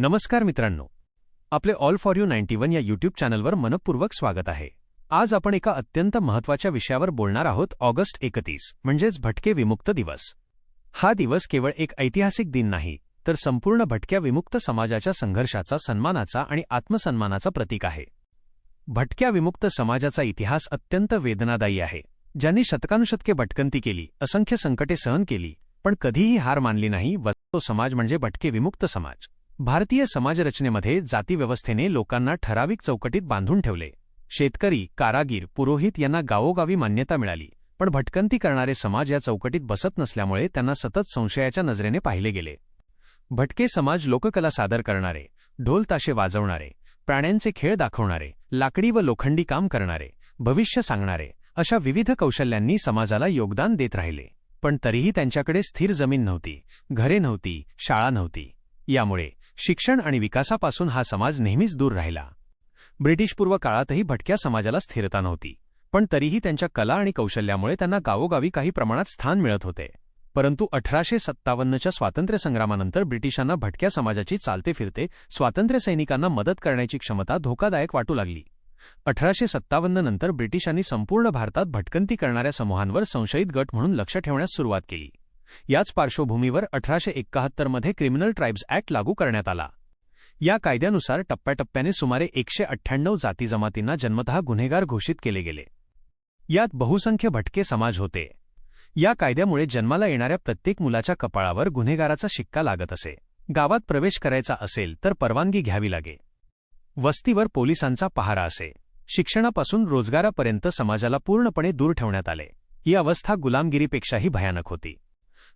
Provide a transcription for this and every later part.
नमस्कार मित्रांनो. आपले all for you ninety one या युट्यूब चॅनलवर मनपूर्वक स्वागत आहे. आज आपण एका अत्यंत महत्त्वाच्या विषयावर बोलणार आहोत ऑगस्ट एकतीस म्हणजेच भटके विमुक्त दिवस. हा दिवस केवळ एक ऐतिहासिक दिन नाही तर संपूर्ण भटक्या विमुक्त समाजाच्या संघर्षाचा सन्मानाचा आणि आत्मसन्मानाचा प्रतीक आहे. भटक्या विमुक्त समाजाचा इतिहास अत्यंत वेदनादायी आहे. ज्यांनी शतकानुशतके भटकंती केली असंख्य संकटे सहन केली पण कधीही हार मानली नाही व तो समाज म्हणजे भटके विमुक्त समाज. भारतीय समाजरचनेमध्ये जातीव्यवस्थेने लोकांना ठराविक चौकटीत बांधून ठेवले. शेतकरी कारागीर पुरोहित यांना गावोगावी मान्यता मिळाली पण भटकंती करणारे समाज या चौकटीत बसत नसल्यामुळे त्यांना सतत संशयाच्या नजरेने पाहिले गेले. भटके समाज लोककला सादर करणारे ढोल ताशे वाजवणारे प्राण्यांचे खेळ दाखवणारे लाकडी व लोखंडी काम करणारे भविष्य सांगणारे अशा विविध कौशल्यांनी समाजाला योगदान देत राहिले. पण तरीही त्यांच्याकडे स्थिर जमीन नव्हती घरे नव्हती शाळा नव्हती. यामुळे शिक्षण आणि विकासापासून हा समाज नेहमीच दूर राहिला. ब्रिटिशपूर्व काळातही भटक्या समाजाला स्थिरता नव्हती पण तरीही त्यांच्या कला आणि कौशल्यामुळे त्यांना गावोगावी काही प्रमाणात स्थान मिळत होते. परंतु अठराशे सत्तावन्नच्या स्वातंत्र्यसंग्रामानंतर ब्रिटिशांना भटक्या समाजाची चालते फिरते स्वातंत्र्यसैनिकांना मदत करण्याची क्षमता धोकादायक वाटू लागली. अठराशे सत्तावन्न नंतर ब्रिटिशांनी संपूर्ण भारतात भटकंती करणाऱ्या समूहांवर संशयित गट म्हणून लक्ष ठेवण्यास सुरुवात केली. याच पार्श्वभूमीवर अठराशे एक्काहत्तरमध्ये क्रिमिनल ट्राईब्स ॲक्ट लागू करण्यात आला. या कायद्यानुसार टप्प्याटप्प्याने सुमारे एकशे अठ्ठ्याण्णव जाती जमातींना जन्मतः गुन्हेगार घोषित केले गेले. यात बहुसंख्य भटके समाज होते. या कायद्यामुळे जन्माला येणाऱ्या प्रत्येक मुलाच्या कपाळावर गुन्हेगाराचा शिक्का लागत असे. गावात प्रवेश करायचा असेल तर परवानगी घ्यावी लागे. वस्तीवर पोलिसांचा पहारा असे. शिक्षणापासून रोजगारापर्यंत समाजाला पूर्णपणे दूर ठेवण्यात आले. ही अवस्था गुलामगिरीपेक्षाही भयानक होती.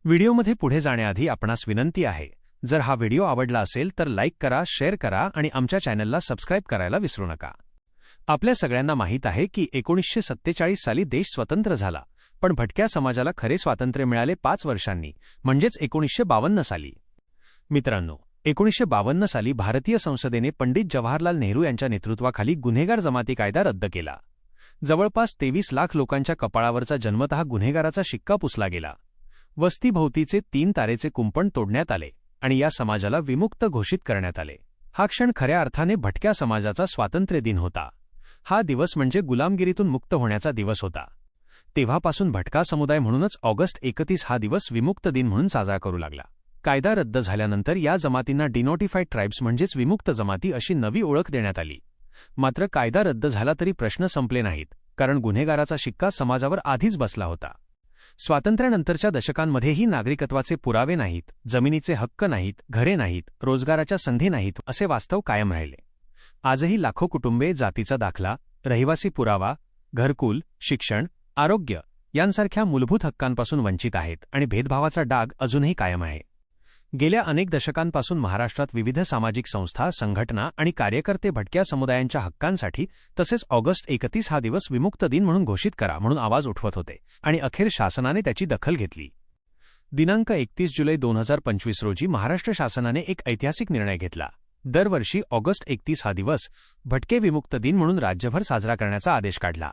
व्हिडिओमध्ये पुढे जाण्याआधी आपणास विनंती आहे जर हा व्हिडिओ आवडला असेल तर लाईक करा शेअर करा आणि आमच्या चॅनलला सबस्क्राईब करायला विसरू नका. आपल्या सगळ्यांना माहीत आहे की एकोणीसशे सत्तेचाळीस साली देश स्वतंत्र झाला पण भटक्या समाजाला खरे स्वातंत्र्य मिळाले पाच वर्षांनी म्हणजेच एकोणीसशे बावन्न साली. मित्रांनो एकोणीसशे बावन्न साली भारतीय संसदेने पंडित जवाहरलाल नेहरू यांच्या नेतृत्वाखाली गुन्हेगार जमाती कायदा रद्द केला. जवळपास तेवीस लाख लोकांच्या कपाळावरचा जन्मतः गुन्हेगाराचा शिक्का पुसला गेला. वस्तीभोवतीचे तीन तारेचे कुंपण तोडण्यात आले आणि या समाजाला विमुक्त घोषित करण्यात आले. हा क्षण खऱ्या अर्थाने भटक्या समाजाचा स्वातंत्र्य दिन होता. हा दिवस म्हणजे गुलामगिरीतून मुक्त होण्याचा दिवस होता. तेव्हापासून भटका समुदाय म्हणूनच ऑगस्ट एकतीस हा दिवस विमुक्त दिन म्हणून साजरा करू लागला. कायदा रद्द झाल्यानंतर या जमातींना डिनोटिफाईड ट्राईब्स म्हणजेच विमुक्त जमाती अशी नवी ओळख देण्यात आली. मात्र कायदा रद्द झाला तरी प्रश्न संपले नाहीत कारण गुन्हेगाराचा शिक्का समाजावर आधीच बसला होता. स्वातंत्र्यानंतरच्या दशकांमध्येही नागरिकत्वाचे पुरावे नाहीत जमिनीचे हक्क नाहीत घरे नाहीत रोजगाराच्या संधी नाहीत असे वास्तव कायम राहिले. आजही लाखो कुटुंबे जातीचा दाखला रहिवासी पुरावा घरकुल शिक्षण आरोग्य यांसारख्या मूलभूत हक्कांपासून वंचित आहेत आणि भेदभावाचा डाग अजूनही कायम आहे. गेल्या अनेक दशकांपासून महाराष्ट्रात विविध सामाजिक संस्था संघटना आणि कार्यकर्ते भटक्या समुदायांच्या हक्कांसाठी तसेच ऑगस्ट एकतीस हा दिवस विमुक्त दिन म्हणून घोषित करा म्हणून आवाज उठवत होते आणि अखेर शासनाने त्याची दखल घेतली. दिनांक एकतीस जुलै दोन हजार पंचवीस रोजी महाराष्ट्र शासनाने एक ऐतिहासिक निर्णय घेतला. दरवर्षी ऑगस्ट एकतीस हा दिवस भटके विमुक्त दिन म्हणून राज्यभर साजरा करण्याचा आदेश काढला.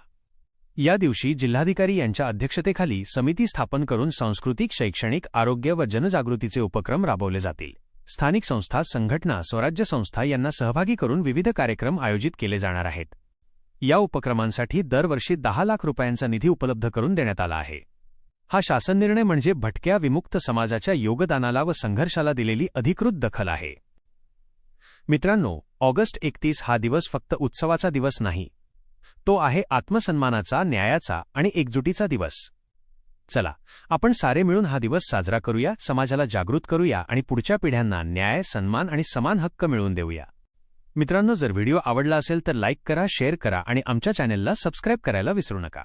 या दिवशी जिल्हाधिकारी यांच्या अध्यक्षतेखाली समिती स्थापन करून सांस्कृतिक शैक्षणिक आरोग्य व जनजागृतीचे उपक्रम राबवले जातील. स्थानिक संस्था संघटना स्वराज्य संस्था यांना सहभागी करून विविध कार्यक्रम आयोजित केले जाणार आहेत. या उपक्रमांसाठी दरवर्षी दहा लाख रुपयांचा निधी उपलब्ध करून देण्यात आला आहे. हा शासन निर्णय म्हणजे भटक्या विमुक्त समाजाच्या योगदानाला व संघर्षाला दिलेली अधिकृत दखल आहे. मित्रांनो ऑगस्ट एकतीस हा दिवस फक्त उत्सवाचा दिवस नाही तो आहे आत्मसन्मानाचा न्यायाचा आणि एकजुटीचा दिवस. चला आपण सारे मिळून हा दिवस साजरा करूया समाजाला जागृत करूया आणि पुढच्या पिढ्यांना न्याय सन्मान आणि समान हक्क मिळवून देऊया. मित्रांनो जर व्हिडिओ आवडला असेल तर लाईक करा शेअर करा आणि आमच्या चॅनेलला सबस्क्राईब करायला विसरू नका.